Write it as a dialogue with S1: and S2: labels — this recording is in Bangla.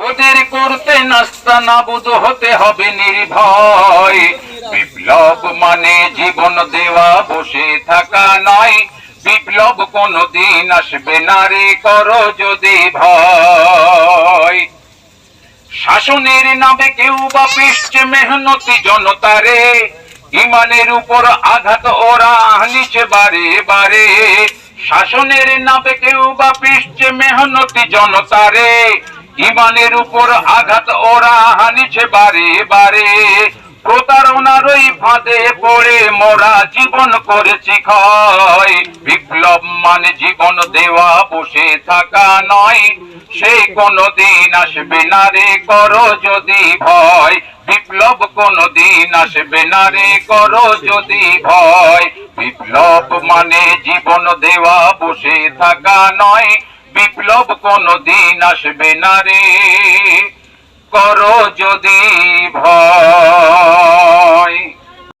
S1: ওদের করতে নাস্তা নাবুদ হতে হবে নির্ভয়। বিপ্লব মানে জীবন দেওয়া, বসে থাকা নয় বিপ্লব কোনদিন আসবে না রে, করো যদি ভয়। শাসনের নামে কেউ বা পিসছে মেহনতি জনতারে ইমানের উপর আঘাত ওরা আনিছে বারে বারে। শাসনের নামে কেউ বা পিসছে মেহনতি জনতারে ইমানের উপর আঘাত, ওরা হানিছে বারে বারে। প্রতারণার ওই ফাঁদে পড়ে মোরা জীবন করেছি ক্ষয়। বিপ্লব মানে জীবন দেওয়া, বসে থাকা নয়। সেই কোনদিন আসবে না রে, করো যদি ভয়। বিপ্লব কোনদিন আসবে না রে, করো যদি ভয়। বিপ্লব মানে জীবন দেওয়া, বসে থাকা নয়। বিপ্লব কোনদিন আসবে না রে। করো যদি ভয়।